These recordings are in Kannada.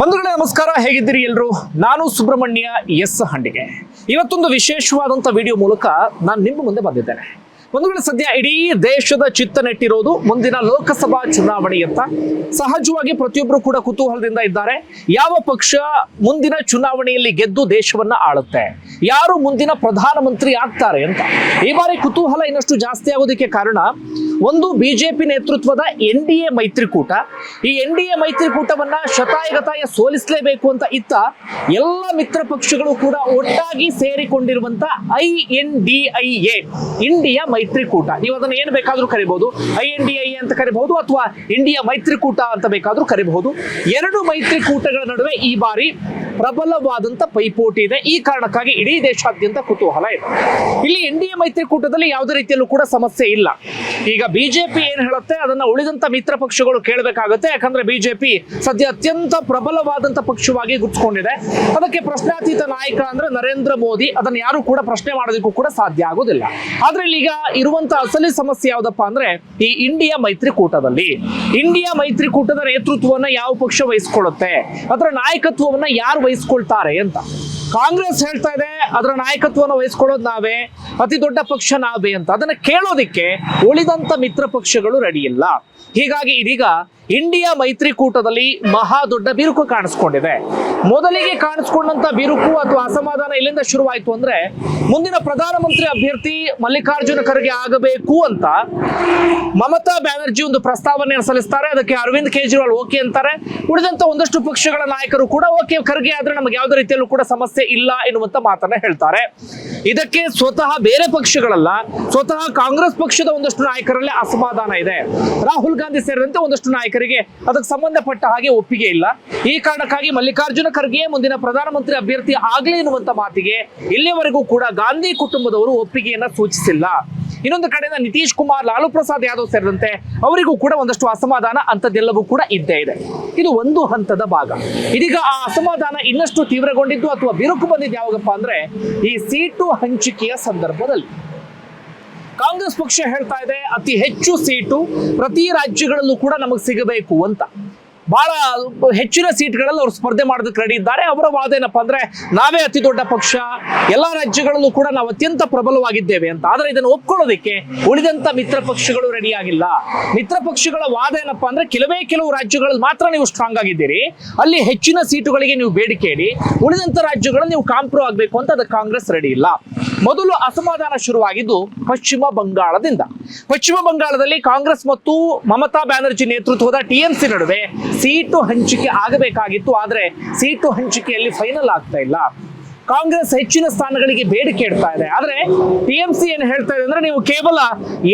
ಬಂಧುಗಳೇ, ನಮಸ್ಕಾರ. ಹೇಗಿದ್ದೀರಿ ಎಲ್ರು? ನಾನು ಸುಬ್ರಹ್ಮಣ್ಯ ಎಸ್ ಹಂಡಿಗೆ. ಇವತ್ತೊಂದು ವಿಶೇಷವಾದಂಥ ವಿಡಿಯೋ ಮೂಲಕ ನಾನು ನಿಮ್ಮ ಮುಂದೆ ಬಂದಿದ್ದೇನೆ. ಬಂಧುಗಳೇ, ಸದ್ಯ ಇಡೀ ದೇಶದ ಚಿತ್ತ ನೆಟ್ಟಿರೋದು ಮುಂದಿನ ಲೋಕಸಭಾ ಚುನಾವಣೆಯತ್ತ ಸಹಜವಾಗಿ ಪ್ರತಿಯೊಬ್ಬರು ಕೂಡ ಕುತೂಹಲದಿಂದ ಇದ್ದಾರೆ. ಯಾವ ಪಕ್ಷ ಮುಂದಿನ ಚುನಾವಣೆಯಲ್ಲಿ ಗೆದ್ದು ದೇಶವನ್ನ ಆಳುತ್ತೆ? ಯಾರು ಮುಂದಿನ ಪ್ರಧಾನಮಂತ್ರಿ ಆಗ್ತಾರೆ ಅಂತ? ಈ ಬಾರಿ ಕುತೂಹಲ ಇನ್ನಷ್ಟು ಜಾಸ್ತಿ ಆಗೋದಕ್ಕೆ ಕಾರಣ ಒಂದು ಬಿಜೆಪಿ ನೇತೃತ್ವದ ಎನ್ ಡಿ ಎ ಮೈತ್ರಿಕೂಟ. ಈ ಎನ್ ಡಿ ಎ ಮೈತ್ರಿಕೂಟವನ್ನ ಶತಾಯಗತಾಯ ಸೋಲಿಸಲೇಬೇಕು ಅಂತ ಇತ್ತ ಎಲ್ಲ ಮಿತ್ರ ಪಕ್ಷಗಳು ಕೂಡ ಒಟ್ಟಾಗಿ ಸೇರಿಕೊಂಡಿರುವಂತ I N D I A, India ಮೈತ್ರಿಕೂಟ. ನೀವು ಅದನ್ನು ಏನು ಬೇಕಾದ್ರೂ ಕರಿಬಹುದು. ಐ ಎನ್ ಡಿ ಐ ಅಂತ ಕರಿಬಹುದು ಅಥವಾ ಇಂಡಿಯಾ ಮೈತ್ರಿಕೂಟ ಅಂತ ಬೇಕಾದ್ರೂ ಕರಿಬಹುದು. ಎರಡು ಮೈತ್ರಿಕೂಟಗಳ ನಡುವೆ ಈ ಬಾರಿ ಪ್ರಬಲವಾದಂತ ಪೈಪೋಟಿ ಇದೆ. ಈ ಕಾರಣಕ್ಕಾಗಿ ಇಡೀ ದೇಶಾದ್ಯಂತ ಕುತೂಹಲ ಇದೆ. ಇಲ್ಲಿ ಎನ್ ಡಿ ಮೈತ್ರಿಕೂಟದಲ್ಲಿ ಯಾವುದೇ ರೀತಿಯಲ್ಲೂ ಕೂಡ ಸಮಸ್ಯೆ ಇಲ್ಲ. ಈಗ ಬಿಜೆಪಿ ಏನ್ ಹೇಳುತ್ತೆ, ಅದನ್ನ ಉಳಿದಂತ ಮಿತ್ರ ಪಕ್ಷಗಳು ಕೇಳಬೇಕಾಗುತ್ತೆ. ಯಾಕಂದ್ರೆ ಬಿಜೆಪಿ ಸದ್ಯ ಅತ್ಯಂತ ಪ್ರಬಲವಾದಂತ ಪಕ್ಷವಾಗಿ ಗುರುತಿಸಿಕೊಂಡಿದೆ ಅದಕ್ಕೆ ಪ್ರಶ್ನಾತೀತ ನಾಯಕ ಅಂದ್ರೆ ನರೇಂದ್ರ ಮೋದಿ, ಅದನ್ನ ಯಾರು ಕೂಡ ಪ್ರಶ್ನೆ ಮಾಡೋದಕ್ಕೂ ಕೂಡ ಸಾಧ್ಯ ಆಗೋದಿಲ್ಲ. ಆದ್ರೆ ಈಗ ಇರುವಂತ ಅಸಲಿ ಸಮಸ್ಯೆ ಯಾವ್ದಪ್ಪ ಅಂದ್ರೆ, ಈ ಇಂಡಿಯಾ ಮೈತ್ರಿಕೂಟದಲ್ಲಿ. ಇಂಡಿಯಾ ಮೈತ್ರಿಕೂಟದ ನೇತೃತ್ವವನ್ನ ಯಾವ ಪಕ್ಷ ವಹಿಸಿಕೊಳ್ಳುತ್ತೆ? ಅದರ ನಾಯಕತ್ವವನ್ನ ಯಾರು ವಹಿಸ್ಕೊಳ್ತಾರೆ ಅಂತ. ಕಾಂಗ್ರೆಸ್ ಹೇಳ್ತಾ ಇದೆ, ಅದರ ನಾಯಕತ್ವವನ್ನು ವಹಿಸ್ಕೊಳ್ಳೋದು ನಾವೇ, ಅತಿ ದೊಡ್ಡ ಪಕ್ಷ ನಾವೇ ಅಂತ. ಅದನ್ನ ಕೇಳೋದಿಕ್ಕೆ ಉಳಿದಂತ ಮಿತ್ರ ಪಕ್ಷಗಳು ರೆಡಿ ಇಲ್ಲ. ಹೀಗಾಗಿ ಇದೀಗ ಇಂಡಿಯಾ ಮೈತ್ರಿಕೂಟದಲ್ಲಿ ಮಹಾ ದೊಡ್ಡ ಬಿರುಕು ಕಾಣಿಸ್ಕೊಂಡಿದೆ. ಮೊದಲಿಗೆ ಕಾಣಿಸ್ಕೊಂಡಂತ ಬಿರುಕು ಅಥವಾ ಅಸಮಾಧಾನ ಎಲ್ಲಿಂದ ಶುರುವಾಯಿತು ಅಂದ್ರೆ ಮುಂದಿನ ಪ್ರಧಾನಮಂತ್ರಿ ಅಭ್ಯರ್ಥಿ ಮಲ್ಲಿಕಾರ್ಜುನ ಖರ್ಗೆ ಆಗಬೇಕು ಅಂತ ಮಮತಾ ಬ್ಯಾನರ್ಜಿ ಒಂದು ಪ್ರಸ್ತಾವನೆಯನ್ನು ಸಲ್ಲಿಸ್ತಾರೆ. ಅದಕ್ಕೆ ಅರವಿಂದ್ ಕೇಜ್ರಿವಾಲ್ ಓಕೆ ಅಂತಾರೆ. ಉಳಿದಂತ ಒಂದಷ್ಟು ಪಕ್ಷಗಳ ನಾಯಕರು ಕೂಡ ಓಕೆ. ಖರ್ಗೆ ಆದ್ರೆ ನಮಗೆ ಯಾವುದೇ ರೀತಿಯಲ್ಲೂ ಕೂಡ ಸಮಸ್ಯೆ ಇಲ್ಲ ಎನ್ನುವಂತ ಮಾತನ್ನ ಹೇಳ್ತಾರೆ. ಇದಕ್ಕೆ ಸ್ವತಃ ಬೇರೆ ಪಕ್ಷಗಳಲ್ಲ, ಸ್ವತಃ ಕಾಂಗ್ರೆಸ್ ಪಕ್ಷದ ಒಂದಷ್ಟು ನಾಯಕರಲ್ಲಿ ಅಸಮಾಧಾನ ಇದೆ. ರಾಹುಲ್ ಗಾಂಧಿ ಸೇರಿದಂತೆ ಒಂದಷ್ಟು ನಾಯಕರಿಗೆ ಅದಕ್ಕೆ ಸಂಬಂಧಪಟ್ಟ ಹಾಗೆ ಒಪ್ಪಿಗೆ ಇಲ್ಲ. ಈ ಕಾರಣಕ್ಕಾಗಿ ಮಲ್ಲಿಕಾರ್ಜುನ ಖರ್ಗೆ ಮುಂದಿನ ಪ್ರಧಾನಮಂತ್ರಿ ಅಭ್ಯರ್ಥಿ ಆಗ್ಲಿ ಎನ್ನುವಂತ ಮಾತಿಗೆ ಇಲ್ಲಿಯವರೆಗೂ ಕೂಡ ಗಾಂಧಿ ಕುಟುಂಬದವರು ಒಪ್ಪಿಗೆಯನ್ನ ಸೂಚಿಸಿಲ್ಲ. ಇನ್ನೊಂದು ಕಡೆಯಿಂದ ನಿತೀಶ್ ಕುಮಾರ್, ಲಾಲು ಪ್ರಸಾದ್ ಯಾದವ್ ಸೇರಿದಂತೆ ಅವರಿಗೂ ಕೂಡ ಒಂದಷ್ಟು ಅಸಮಾಧಾನ ಅಂತದ್ದೆಲ್ಲವೂ ಕೂಡ ಇದ್ದೇ ಇದೆ. ಇದು ಒಂದು ಹಂತದ ಭಾಗ. ಇದೀಗ ಆ ಅಸಮಾಧಾನ ಇನ್ನಷ್ಟು ತೀವ್ರಗೊಂಡಿದ್ದು ಅಥವಾ ಬಿರುಕು ಬಂದಿದ್ದು ಯಾವಾಗಪ್ಪ ಅಂದ್ರೆ ಈ ಸೀಟು ಹಂಚಿಕೆಯ ಸಂದರ್ಭದಲ್ಲಿ. ಕಾಂಗ್ರೆಸ್ ಪಕ್ಷ ಹೇಳ್ತಾ ಇದೆ ಅತಿ ಹೆಚ್ಚು ಸೀಟು ಪ್ರತಿ ರಾಜ್ಯಗಳಲ್ಲೂ ಕೂಡ ನಮಗೆ ಸಿಗಬೇಕು ಅಂತ. ಬಹಳ ಹೆಚ್ಚಿನ ಸೀಟ್ಗಳಲ್ಲಿ ಅವರು ಸ್ಪರ್ಧೆ ಮಾಡೋದಕ್ಕೆ ರೆಡಿ ಇದ್ದಾರೆ. ಅವರ ವಾದ ಏನಪ್ಪಾ ಅಂದ್ರೆ, ನಾವೇ ಅತಿ ದೊಡ್ಡ ಪಕ್ಷ, ಎಲ್ಲಾ ರಾಜ್ಯಗಳಲ್ಲೂ ಕೂಡ ನಾವು ಅತ್ಯಂತ ಪ್ರಬಲವಾಗಿದ್ದೇವೆ ಅಂತ. ಆದ್ರೆ ಇದನ್ನು ಒಪ್ಕೊಳ್ಳೋದಕ್ಕೆ ಉಳಿದಂತ ಮಿತ್ರ ಪಕ್ಷಗಳು ರೆಡಿ ಆಗಿಲ್ಲ. ಮಿತ್ರ ಪಕ್ಷಗಳ ವಾದ ಏನಪ್ಪಾ ಅಂದ್ರೆ, ಕೆಲವೇ ಕೆಲವು ರಾಜ್ಯಗಳಲ್ಲಿ ಮಾತ್ರ ನೀವು ಸ್ಟ್ರಾಂಗ್ ಆಗಿದ್ದೀರಿ. ಅಲ್ಲಿ ಹೆಚ್ಚಿನ ಸೀಟುಗಳಿಗೆ ನೀವು ಬೇಡಿಕೆ ಇಡಿ. ಉಳಿದಂತ ರಾಜ್ಯಗಳಲ್ಲಿ ನೀವು ಕಾಂಪ್ರೂವ್ ಆಗಬೇಕು ಅಂತ ಅದಕ್ಕೆ ಕಾಂಗ್ರೆಸ್ ರೆಡಿ ಇಲ್ಲ. ಮೊದಲು ಅಸಮಾಧಾನ ಶುರುವಾಗಿದ್ದು ಪಶ್ಚಿಮ ಬಂಗಾಳದಿಂದ. ಪಶ್ಚಿಮ ಬಂಗಾಳದಲ್ಲಿ ಕಾಂಗ್ರೆಸ್ ಮತ್ತು ಮಮತಾ ಬ್ಯಾನರ್ಜಿ ನೇತೃತ್ವದ ಟಿಎಂಸಿ ನಡುವೆ ಸೀಟು ಹಂಚಿಕೆ ಆಗಬೇಕಾಗಿತ್ತು, ಆದರೆ ಸೀಟು ಹಂಚಿಕೆಯಲ್ಲಿ ಫೈನಲ್ ಆಗ್ತಾ ಇಲ್ಲ. ಕಾಂಗ್ರೆಸ್ ಹೆಚ್ಚಿನ ಸ್ಥಾನಗಳಿಗೆ ಬೇಡಿಕೆ ಇಡ್ತಾ ಇದೆ. ಆದ್ರೆ ಸಿ ಏನು ಹೇಳ್ತಾ ಇದೆ ಅಂದ್ರೆ ನೀವು ಕೇವಲ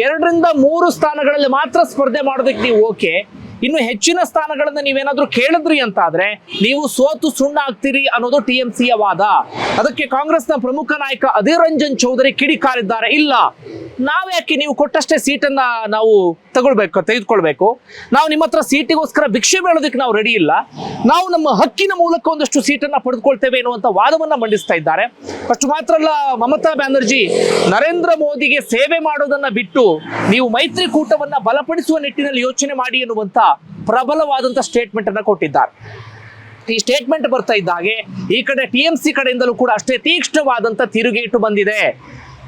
ಎರಡರಿಂದ ಮೂರು ಸ್ಥಾನಗಳಲ್ಲಿ ಮಾತ್ರ ಸ್ಪರ್ಧೆ ಮಾಡೋದಕ್ಕೆ ನೀವು ಓಕೆ ಇನ್ನು ಹೆಚ್ಚಿನ ಸ್ಥಾನಗಳನ್ನ ನೀವೇನಾದ್ರೂ ಕೇಳಿದ್ರಿ ಅಂತ ಆದ್ರೆ ನೀವು ಸೋತು ಸುಣ್ಣ ಆಗ್ತೀರಿ ಅನ್ನೋದು ಸಿಯ ವಾದ. ಅದಕ್ಕೆ ಕಾಂಗ್ರೆಸ್ನ ಪ್ರಮುಖ ನಾಯಕ ಅಧೀರ್ ರಂಜನ್ ಚೌಧರಿ ಕಿಡಿಕಾರಿದ್ದಾರೆ. ಇಲ್ಲ. ನಾವ್ಯಾಕೆ ನೀವು ಕೊಟ್ಟಷ್ಟೇ ಸೀಟನ್ನು ನಾವು ತಗೊಳ್ಬೇಕು, ತೆಗೆದುಕೊಳ್ಬೇಕು? ನಾವು ನಿಮ್ಮ ಹತ್ರ ಸೀಟಿಗೋಸ್ಕರ ಭಿಕ್ಷೆ ಬೇಳೋದಕ್ಕೆ ನಾವು ರೆಡಿ ಇಲ್ಲ. ನಾವು ನಮ್ಮ ಹಕ್ಕಿನ ಮೂಲಕ ಒಂದಷ್ಟು ಸೀಟನ್ನು ಪಡೆದುಕೊಳ್ತೇವೆ ಎನ್ನುವಂತ ವಾದವನ್ನ ಮಂಡಿಸ್ತಾ ಇದ್ದಾರೆ. ಅಷ್ಟು ಮಾತ್ರ ಅಲ್ಲ ಮಮತಾ ಬ್ಯಾನರ್ಜಿ, ನರೇಂದ್ರ ಮೋದಿಗೆ ಸೇವೆ ಮಾಡೋದನ್ನ ಬಿಟ್ಟು ನೀವು ಮೈತ್ರಿಕೂಟವನ್ನ ಬಲಪಡಿಸುವ ನಿಟ್ಟಿನಲ್ಲಿ ಯೋಚನೆ ಮಾಡಿ ಎನ್ನುವಂಥ ಪ್ರಬಲವಾದಂತ ಸ್ಟೇಟ್ಮೆಂಟ್ ಅನ್ನ ಕೊಟ್ಟಿದ್ದಾರೆ. ಈ ಸ್ಟೇಟ್ಮೆಂಟ್ ಬರ್ತಾ ಇದ್ದ ಹಾಗೆ ಈ ಕಡೆ ಟಿ ಎಂ ಸಿ ಕಡೆಯಿಂದಲೂ ಕೂಡ ಅಷ್ಟೇ ತೀಕ್ಷ್ಣವಾದಂತ ತಿರುಗೇಟು ಬಂದಿದೆ.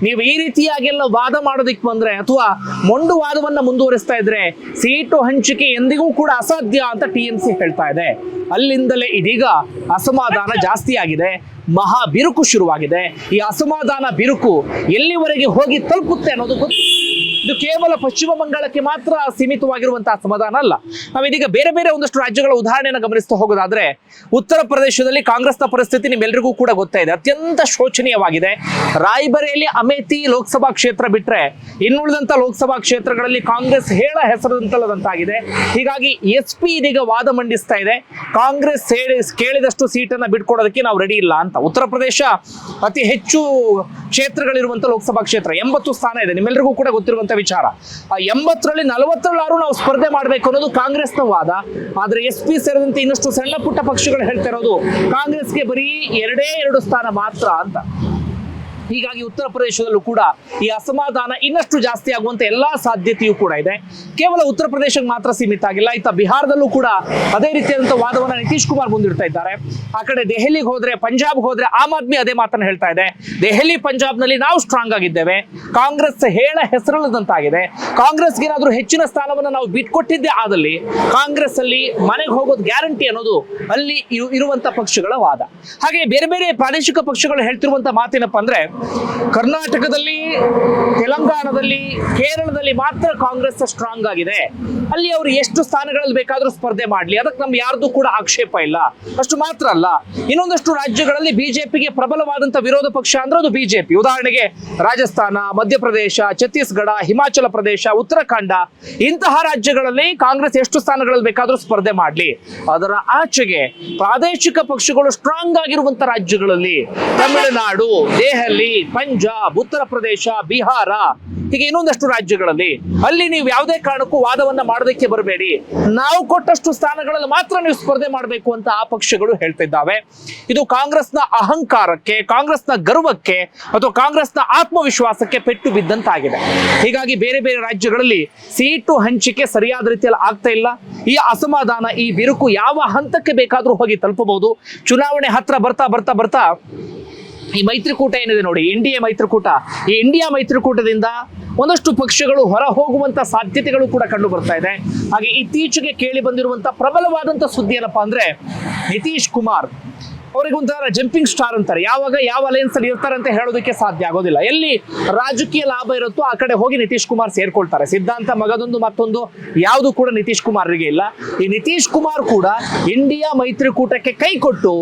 ನೀವು ಈ ರೀತಿಯಾಗೆಲ್ಲ ವಾದ ಮಾಡೋದಿಕ್ಕೆ ಬಂದ್ರೆ ಅಥವಾ ಮೊಂಡು ವಾದವನ್ನ ಮುಂದುವರಿಸ್ತಾ ಇದ್ರೆ ಸೀಟು ಹಂಚಿಕೆ ಎಂದಿಗೂ ಕೂಡ ಅಸಾಧ್ಯ ಅಂತ ಟಿ ಎಂ ಸಿ ಹೇಳ್ತಾ ಇದೆ. ಅಲ್ಲಿಂದಲೇ ಇದೀಗ ಅಸಮಾಧಾನ ಜಾಸ್ತಿ ಆಗಿದೆ. ಮಹಾ ಬಿರುಕು ಶುರುವಾಗಿದೆ. ಈ ಅಸಮಾಧಾನ ಬಿರುಕು ಎಲ್ಲಿವರೆಗೆ ಹೋಗಿ ತಲುಪುತ್ತೆ ಅನ್ನೋದು ಗೊತ್ತು ಇದು ಕೇವಲ ಪಶ್ಚಿಮ ಬಂಗಾಳಕ್ಕೆ ಮಾತ್ರ ಸೀಮಿತವಾಗಿರುವಂತಹ ಸಮಾಧಾನ ಅಲ್ಲ. ನಾವಿದೀಗ ಬೇರೆ ಬೇರೆ ಒಂದಷ್ಟು ರಾಜ್ಯಗಳ ಉದಾಹರಣೆಯನ್ನು ಗಮನಿಸ್ತಾ ಹೋಗೋದಾದ್ರೆ, ಉತ್ತರ ಪ್ರದೇಶದಲ್ಲಿ ಕಾಂಗ್ರೆಸ್ನ ಪರಿಸ್ಥಿತಿ ನಿಮ್ಮೆಲ್ಲರಿಗೂ ಕೂಡ ಗೊತ್ತಾ ಇದೆ. ಅತ್ಯಂತ ಶೋಚನೀಯವಾಗಿದೆ. ರಾಯ್ಬರೇಲಿ, ಅಮೇಥಿ ಲೋಕಸಭಾ ಕ್ಷೇತ್ರ ಬಿಟ್ಟರೆ ಇನ್ನುಳಿದಂತ ಲೋಕಸಭಾ ಕ್ಷೇತ್ರಗಳಲ್ಲಿ ಕಾಂಗ್ರೆಸ್ ಹೇಳ ಹೆಸರಂತಲ್ಲದಂತಾಗಿದೆ ಹೀಗಾಗಿ ಎಸ್ ಪಿ ಇದೀಗ ವಾದ ಮಂಡಿಸ್ತಾ ಇದೆ. ಕಾಂಗ್ರೆಸ್ ಕೇಳಿದಷ್ಟು ಸೀಟನ್ನ ಬಿಟ್ಕೊಡೋದಕ್ಕೆ ನಾವು ರೆಡಿ ಇಲ್ಲ ಅಂತ. ಉತ್ತರ ಪ್ರದೇಶ ಅತಿ ಹೆಚ್ಚು ಕ್ಷೇತ್ರಗಳಿರುವಂತ ಲೋಕಸಭಾ ಕ್ಷೇತ್ರ ಎಂಬತ್ತು ಸ್ಥಾನ ಇದೆ. ನಿಮ್ಮೆಲ್ಲರಿಗೂ ಕೂಡ ಗೊತ್ತಿರುವಂತ ವಿಚಾರ. ಆ ಎಂಬತ್ತರಲ್ಲಿ ನಲವತ್ತರಲ್ಲಾರು ನಾವು ಸ್ಪರ್ಧೆ ಮಾಡಬೇಕು ಅನ್ನೋದು ಕಾಂಗ್ರೆಸ್ನ ವಾದ. ಆದ್ರೆ ಎಸ್ ಪಿ ಸೇರಿದಂತೆ ಇನ್ನಷ್ಟು ಸಣ್ಣ ಪುಟ್ಟ ಪಕ್ಷಗಳು ಹೇಳ್ತಾ ಇರೋದು, ಕಾಂಗ್ರೆಸ್ಗೆ ಬರೀ ಎರಡೇ ಎರಡು ಸ್ಥಾನ ಮಾತ್ರ ಅಂತ. ಹೀಗಾಗಿ ಉತ್ತರ ಪ್ರದೇಶದಲ್ಲೂ ಕೂಡ ಈ ಅಸಮಾಧಾನ ಇನ್ನಷ್ಟು ಜಾಸ್ತಿ ಆಗುವಂತ ಎಲ್ಲಾ ಸಾಧ್ಯತೆಯೂ ಕೂಡ ಇದೆ. ಕೇವಲ ಉತ್ತರ ಪ್ರದೇಶಕ್ಕೆ ಮಾತ್ರ ಸೀಮಿತ ಆಗಿಲ್ಲ, ಇತ್ತ ಬಿಹಾರದಲ್ಲೂ ಕೂಡ ಅದೇ ರೀತಿಯಾದಂತಹ ವಾದವನ್ನ ನಿತೀಶ್ ಕುಮಾರ್ ಮುಂದಿಡ್ತಾ ಇದ್ದಾರೆ. ಆ ಕಡೆ ದೆಹಲಿಗೆ ಹೋದ್ರೆ ಪಂಜಾಬ್ ಹೋದ್ರೆ ಆಮ್ ಆದ್ಮಿ ಅದೇ ಮಾತನ್ನ ಹೇಳ್ತಾ ಇದೆ. ದೆಹಲಿ ಪಂಜಾಬ್ನಲ್ಲಿ ನಾವು ಸ್ಟ್ರಾಂಗ್ ಆಗಿದ್ದೇವೆ. ಕಾಂಗ್ರೆಸ್ ಹೇಳ ಹೆಸರಲ್ಲದಂತಾಗಿದೆ. ಕಾಂಗ್ರೆಸ್ಗೆ ಏನಾದ್ರೂ ಹೆಚ್ಚಿನ ಸ್ಥಾನವನ್ನು ನಾವು ಬಿಟ್ಕೊಟ್ಟಿದ್ದೇ ಆದಲ್ಲಿ ಕಾಂಗ್ರೆಸ್ ಅಲ್ಲಿ ಮನೆಗೆ ಹೋಗೋದು ಗ್ಯಾರಂಟಿ ಅನ್ನೋದು ಅಲ್ಲಿ ಇರು- ಇರುವಂತ ಪಕ್ಷಗಳ ವಾದ. ಹಾಗೆ ಬೇರೆ ಬೇರೆ ಪ್ರಾದೇಶಿಕ ಪಕ್ಷಗಳು ಹೇಳ್ತಿರುವಂತ ಮಾತೇನಪ್ಪ ಅಂದ್ರೆ ಕರ್ನಾಟಕದಲ್ಲಿ, ತೆಲಂಗಾಣದಲ್ಲಿ, ಕೇರಳದಲ್ಲಿ ಮಾತ್ರ ಕಾಂಗ್ರೆಸ್ ಸ್ಟ್ರಾಂಗ್ ಆಗಿದೆ. ಅಲ್ಲಿ ಅವರು ಎಷ್ಟು ಸ್ಥಾನಗಳಲ್ಲಿ ಬೇಕಾದರೂ ಸ್ಪರ್ಧೆ ಮಾಡಲಿ. ಅದಕ್ಕೆ ನಮ್ಗೆ ಯಾರ್ದು ಕೂಡ ಆಕ್ಷೇಪ ಇಲ್ಲ. ಅಷ್ಟು ಮಾತ್ರ ಅಲ್ಲ. ಇನ್ನೊಂದಷ್ಟು ರಾಜ್ಯಗಳಲ್ಲಿ ಬಿಜೆಪಿಗೆ ಪ್ರಬಲವಾದಂತ ವಿರೋಧ ಪಕ್ಷ ಅಂದ್ರೆ ಅದು ಬಿಜೆಪಿ. ಉದಾಹರಣೆಗೆ ರಾಜಸ್ಥಾನ, ಮಧ್ಯಪ್ರದೇಶ, ಛತ್ತೀಸ್ಗಢ, ಹಿಮಾಚಲ ಪ್ರದೇಶ, ಉತ್ತರಾಖಂಡ. ಇಂತಹ ರಾಜ್ಯಗಳಲ್ಲಿ ಕಾಂಗ್ರೆಸ್ ಎಷ್ಟು ಸ್ಥಾನಗಳಲ್ಲಿ ಬೇಕಾದರೂ ಸ್ಪರ್ಧೆ ಮಾಡಲಿ. ಅದರ ಆಚೆಗೆ ಪ್ರಾದೇಶಿಕ ಪಕ್ಷಗಳು ಸ್ಟ್ರಾಂಗ್ ಆಗಿರುವಂತ ರಾಜ್ಯಗಳಲ್ಲಿ ತಮಿಳುನಾಡು, ದೆಹಲಿ ಪಂಜಾಬ್, ಉತ್ತರ ಪ್ರದೇಶ, ಬಿಹಾರ, ಹೀಗೆ ಇನ್ನೊಂದಷ್ಟು ರಾಜ್ಯಗಳಲ್ಲಿ. ಅಲ್ಲಿ ನೀವು ಯಾವುದೇ ಕಾರಣಕ್ಕೂ ವಾದವನ್ನ ಮಾಡೋದಕ್ಕೆ ಬರಬೇಡಿ. ನಾವು ಕೊಟ್ಟಷ್ಟು ಸ್ಥಾನಗಳಲ್ಲಿ ಮಾತ್ರ ನೀವು ಸ್ಪರ್ಧೆ ಮಾಡಬೇಕು ಅಂತ ಆ ಪಕ್ಷಗಳು ಹೇಳ್ತಿದ್ದಾವೆ. ಇದು ಕಾಂಗ್ರೆಸ್ನ ಅಹಂಕಾರಕ್ಕೆ, ಕಾಂಗ್ರೆಸ್ನ ಗರ್ವಕ್ಕೆ ಅಥವಾ ಕಾಂಗ್ರೆಸ್ನ ಆತ್ಮವಿಶ್ವಾಸಕ್ಕೆ ಪೆಟ್ಟು ಬಿದ್ದಂತಾಗಿದೆ. ಹೀಗಾಗಿ ಬೇರೆ ಬೇರೆ ರಾಜ್ಯಗಳಲ್ಲಿ ಸೀಟು ಹಂಚಿಕೆ ಸರಿಯಾದ ರೀತಿಯಲ್ಲಿ ಆಗ್ತಾ ಇಲ್ಲ. ಈ ಅಸಮಾಧಾನ, ಈ ಬಿರುಕು ಯಾವ ಹಂತಕ್ಕೆ ಬೇಕಾದರೂ ಹೋಗಿ ತಲುಪಬಹುದು. ಚುನಾವಣೆ ಹತ್ರ ಬರ್ತಾ ಬರ್ತಾ ಬರ್ತಾ ಈ ಮೈತ್ರಿಕೂಟ ಏನಿದೆ ನೋಡಿ ಇಂಡಿಯಾ ಮೈತ್ರಿಕೂಟ. ಈ ಇಂಡಿಯಾ ಮೈತ್ರಿಕೂಟದಿಂದ ಒಂದಷ್ಟು ಪಕ್ಷಗಳು ಹೊರ ಹೋಗುವಂತ ಸಾಧ್ಯತೆಗಳು ಕೂಡ ಕಂಡು ಬರ್ತಾ ಇದೆ. ಹಾಗೆ ಇತ್ತೀಚೆಗೆ ಕೇಳಿ ಬಂದಿರುವಂತ ಪ್ರಬಲವಾದಂತ ಸುದ್ದಿ ಏನಪ್ಪಾ ಅಂದ್ರೆ, ನಿತೀಶ್ ಕುಮಾರ್ ಅವರಿಗೊಂಥರ ಜಂಪಿಂಗ್ ಸ್ಟಾರ್ ಅಂತಾರೆ. ಯಾವಾಗ ಯಾವ ಅಲಯನ್ಸ್ ಅಲ್ಲಿ ಇರ್ತಾರೆ ಅಂತ ಹೇಳೋದಕ್ಕೆ ಸಾಧ್ಯ ಆಗೋದಿಲ್ಲ. ಎಲ್ಲಿ ರಾಜಕೀಯ ಲಾಭ ಇರುತ್ತೋ ಆ ಕಡೆ ಹೋಗಿ ನಿತೀಶ್ ಕುಮಾರ್ ಸೇರ್ಕೊಳ್ತಾರೆ. ಸಿದ್ಧಾಂತ ಮಗದೊಂದು ಮತ್ತೊಂದು, ಯಾವುದು ಕೂಡ ನಿತೀಶ್ ಕುಮಾರ್ಗೆ ಇಲ್ಲ. ಈ ನಿತೀಶ್ ಕುಮಾರ್ ಕೂಡ ಇಂಡಿಯಾ ಮೈತ್ರಿಕೂಟಕ್ಕೆ ಕೈ ಕೊಟ್ಟು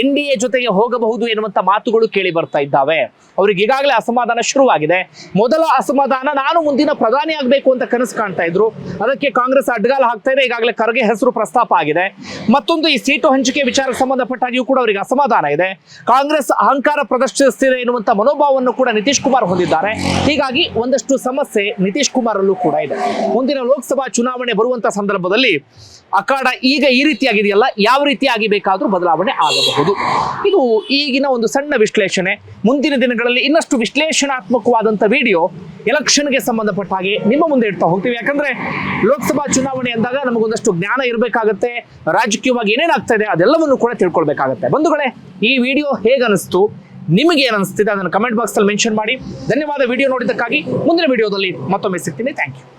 ಎನ್ ಡಿ ಎ ಜೊತೆಗೆ ಹೋಗಬಹುದು ಎನ್ನುವಂತ ಮಾತುಗಳು ಕೇಳಿ ಬರ್ತಾ ಇದ್ದಾವೆ. ಅವ್ರಿಗೆ ಈಗಾಗಲೇ ಅಸಮಾಧಾನ ಶುರುವಾಗಿದೆ. ಮೊದಲ ಅಸಮಾಧಾನ ನಾನು ಮುಂದಿನ ಪ್ರಧಾನಿ ಆಗಬೇಕು ಅಂತ ಕನಸು ಕಾಣ್ತಾ ಇದ್ರು. ಅದಕ್ಕೆ ಕಾಂಗ್ರೆಸ್ ಅಡ್ಗಾಲ ಹಾಕ್ತಾ ಇದೆ, ಈಗಾಗಲೇ ಕರ್ಗೆ ಹೆಸರು ಪ್ರಸ್ತಾಪ ಆಗಿದೆ. ಮತ್ತೊಂದು ಈ ಸೀಟು ಹಂಚಿಕೆ ವಿಚಾರಕ್ಕೆ ಸಂಬಂಧಪಟ್ಟಾಗಿಯೂ ಕೂಡ ಅವರಿಗೆ ಅಸಮಾಧಾನ ಇದೆ. ಕಾಂಗ್ರೆಸ್ ಅಹಂಕಾರ ಪ್ರದರ್ಶಿಸುತ್ತಿದೆ ಎನ್ನುವಂತ ಮನೋಭಾವವನ್ನು ಕೂಡ ನಿತೀಶ್ ಕುಮಾರ್ ಹೊಂದಿದ್ದಾರೆ. ಹೀಗಾಗಿ ಒಂದಷ್ಟು ಸಮಸ್ಯೆ ನಿತೀಶ್ ಕುಮಾರ್ ಅಲ್ಲೂ ಕೂಡ ಇದೆ. ಮುಂದಿನ ಲೋಕಸಭಾ ಚುನಾವಣೆ ಬರುವಂತ ಸಂದರ್ಭದಲ್ಲಿ ಅಖಾಡ ಈಗ ಈ ರೀತಿಯಾಗಿದೆಯಲ್ಲ, ಯಾವ ರೀತಿಯಾಗಿ ಬೇಕಾದ್ರೂ ಬದಲಾವಣೆ ಆಗಬಹುದು. ಇದು ಈಗಿನ ಒಂದು ಸಣ್ಣ ವಿಶ್ಲೇಷಣೆ. ಮುಂದಿನ ದಿನಗಳಲ್ಲಿ ಇನ್ನಷ್ಟು ವಿಶ್ಲೇಷಣಾತ್ಮಕವಾದಂಥ ವಿಡಿಯೋ ಎಲೆಕ್ಷನ್ಗೆ ಸಂಬಂಧಪಟ್ಟ ಹಾಗೆ ನಿಮ್ಮ ಮುಂದೆ ಇಡ್ತಾ ಹೋಗ್ತೀವಿ. ಯಾಕಂದ್ರೆ ಲೋಕಸಭಾ ಚುನಾವಣೆ ಅಂದಾಗ ನಮಗೊಂದಷ್ಟು ಜ್ಞಾನ ಇರಬೇಕಾಗತ್ತೆ. ರಾಜಕೀಯವಾಗಿ ಏನೇನಾಗ್ತಾ ಇದೆ ಅದೆಲ್ಲವನ್ನು ಕೂಡ ತಿಳ್ಕೊಳ್ಬೇಕಾಗತ್ತೆ. ಬಂಧುಗಳೇ, ಈ ವಿಡಿಯೋ ಹೇಗನಿಸ್ತು? ನಿಮಗೆ ಏನು ಅನಿಸ್ತಿದೆ ಅದನ್ನು ಕಮೆಂಟ್ ಬಾಕ್ಸ್ ಅಲ್ಲಿ ಮೆನ್ಷನ್ ಮಾಡಿ. ಧನ್ಯವಾದ. ವಿಡಿಯೋ ನೋಡಿದ್ದಕ್ಕಾಗಿ ಮುಂದಿನ ವಿಡಿಯೋದಲ್ಲಿ ಮತ್ತೊಮ್ಮೆ ಸಿಗ್ತೀನಿ. Thank you.